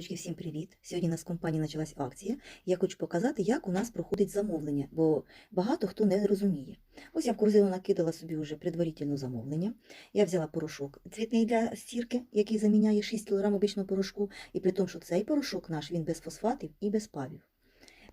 Всім привіт! Сьогодні у нас в компанії почалась акція. Я хочу показати, як у нас проходить замовлення, бо багато хто не розуміє. Ось я в корзину накидала собі вже предварительне замовлення. Я взяла порошок цвітний для стірки, який заміняє 6 кг обичного порошку, і при тому, що цей порошок наш він без фосфатів і без павів.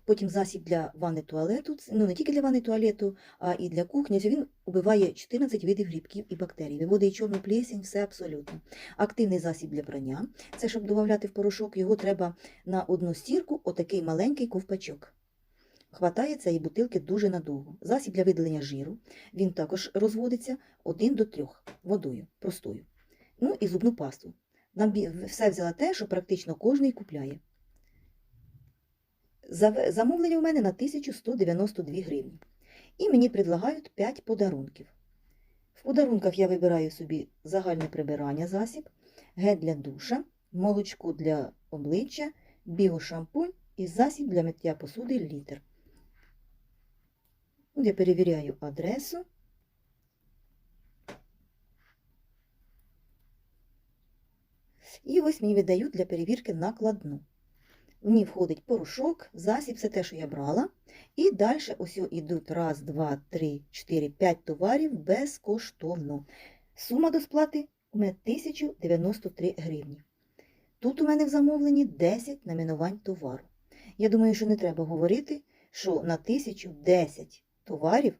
Потім засіб для ванни туалету, ну не тільки для ванни туалету, а і для кухні. Він убиває 14 видів грибків і бактерій, виводить чорну плесень, все абсолютно. Активний засіб для прання. Це щоб додати в порошок, його треба на одну стірку, отакий маленький ковпачок. Хватає цієї бутилки дуже надовго. Засіб для видалення жиру. Він також розводиться 1 до 3 водою, простою. Ну і зубну пасту. Набі- Все взяла те, що практично кожний купляє. Замовлення у мене на 1192 гривні. І мені предлагають 5 подарунків. В подарунках я вибираю собі загальне прибирання засіб, гель для душа, молочко для обличчя, біошампунь і засіб для миття посуди літр. Я перевіряю адресу. І ось мені видають для перевірки накладну. В ній входить порошок, засіб, все те, що я брала. І далі ось йдуть раз, два, три, чотири, п'ять товарів безкоштовно. Сума до сплати у мене 1093 гривні. Тут у мене в замовленні 10 найменувань товару. Я думаю, що не треба говорити, що на 1010 товарів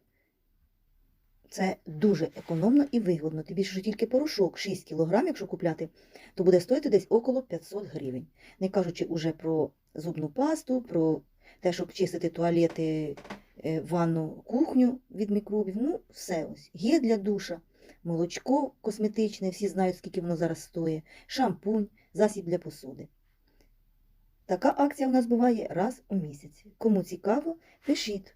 це дуже економно і вигодно. Тим більше, що тільки порошок 6 кг, якщо купляти, то буде стоїти десь около 500 гривень. Не кажучи уже про зубну пасту, про те, щоб чистити туалети, е, ванну, кухню від мікробів. Ну, все ось. Є для душа, молочко косметичне, всі знають, скільки воно зараз стоїть, шампунь, засіб для посуди. Така акція у нас буває раз у місяць. Кому цікаво, пишіть.